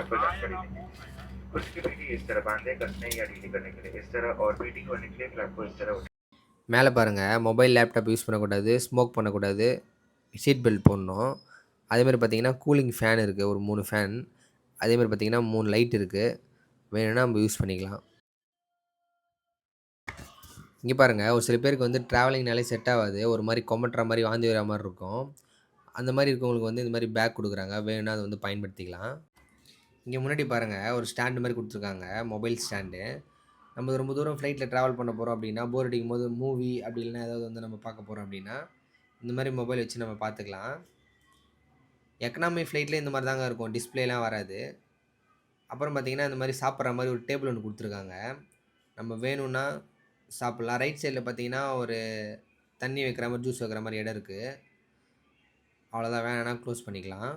आपको जानकारी देंगे कुछ की पीठी इस तरह बांधे कसने या ढीली करने के लिए इस तरह और पीठी को निकले फ्लैप को इस तरह उठा- மேலே பாருங்கள் மொபைல் லேப்டாப் யூஸ் பண்ணக்கூடாது ஸ்மோக் பண்ணக்கூடாது சீட் பெல்ட் போடணும் அதேமாதிரி பார்த்தீங்கன்னா கூலிங் ஃபேன் இருக்குது ஒரு மூணு ஃபேன் அதேமாதிரி பார்த்தீங்கன்னா மூணு லைட் இருக்குது வேணும்னா நம்ம யூஸ் பண்ணிக்கலாம் இங்கே பாருங்கள் ஒரு சில பேருக்கு வந்து ட்ராவலிங்னாலே செட் ஆகாது ஒரு மாதிரி கொமட்டுற மாதிரி வாந்தி வர மாதிரி இருக்கும் அந்த மாதிரி இருக்கவங்களுக்கு வந்து இந்த மாதிரி பேக் கொடுக்குறாங்க வேணும்னா அதை வந்து பயன்படுத்திக்கலாம் இங்கே முன்னாடி பாருங்கள் ஒரு ஸ்டாண்டு மாதிரி கொடுத்துருக்காங்க மொபைல் ஸ்டாண்டு நம்ம ரொம்ப தூரம் ஃப்ளைட்டில் ட்ராவல் பண்ண போகிறோம் அப்படின்னா போர் அடிக்கும் போது மூவி அப்படி இல்லைன்னா ஏதாவது வந்து நம்ம பார்க்க போகிறோம் அப்படின்னா இந்த மாதிரி மொபைல் வச்சு நம்ம பார்த்துக்கலாம். எக்கனாமி ஃப்ளைட்லேயே இந்த மாதிரி தாங்க இருக்கும் டிஸ்பிளேலாம் வராது. அப்புறம் பார்த்திங்கன்னா இந்த மாதிரி சாப்பிட்ற மாதிரி ஒரு டேபிள் ஒன்று கொடுத்துருக்காங்க. நம்ம வேணும்னா சாப்பிட்லாம். ரைட் சைடில் பார்த்தீங்கன்னா ஒரு தண்ணி வைக்கிற மாதிரி ஜூஸ் வைக்கிற மாதிரி இடம் இருக்குது அவ்வளோதான் வேணாம் க்ளோஸ் பண்ணிக்கலாம்.